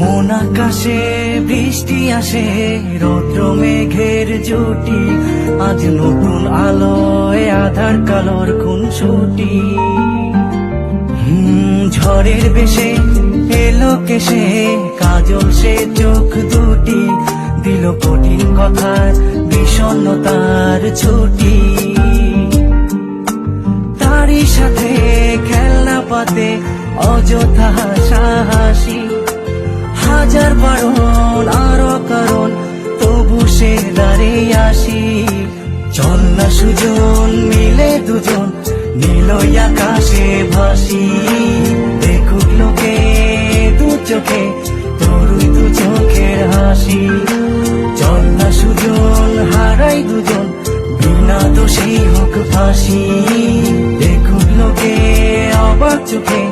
মন আকাশে, বৃষ্টি আসে রৌদ্র মেঘের জুটি। আজ নতুন আলোয় আধার কালোর খুন ছুটি ঝড়ের বেশে এলো কেসে কাজল সে চোখ দুটি। দিল কঠিন কথার বিষণ্ণতার ছুটি। তারই সাথে খেলনা পাতে অযথা হাসাহাসি হাজার বারণ, আরও কারণ, তবু সে দাঁড়িয়ে আসি। চল না সুজন, মিলে দুজন নীলই আকাশে ভাসি। দেখুক লোকে দু চোখে তরুই দু চোখের হাসি। চল না সুজন, হারাই দুজন, বিনা দোষী হোক ফাঁসি। দেখুক লোকে অবাক চোখে,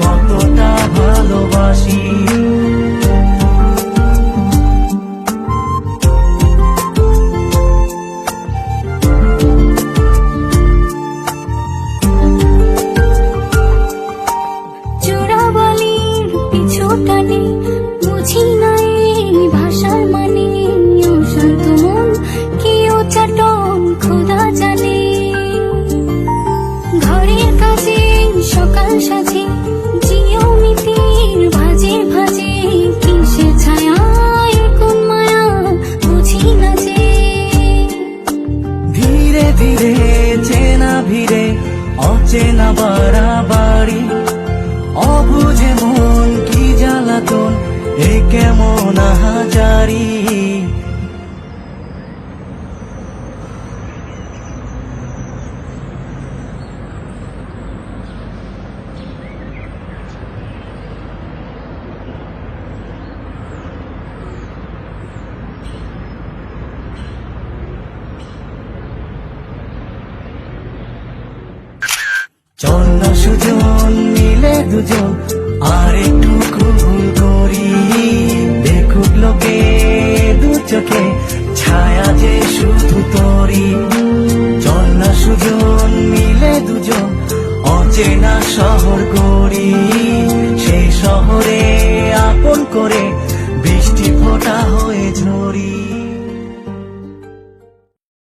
কতটা ভালোবাসি চাটন খোদা জানে। ঘরের কাজে সকাল সাজে ধীরে ধীরে চেনা অচেনা অবুঝে মন কি জ্বালাতন, এ কেমন আহাজারি। চল না সুজন মিলে দুজন, আর একটু ভুল করি। দেখুক লোকে দু চোখে, ছায়া যে শুধু তরি। চল সুজন মিলে দুজন, অচেনা শহর করি সেই শহরে আপন করে বৃষ্টি ফোটা হয়ে ঝরি।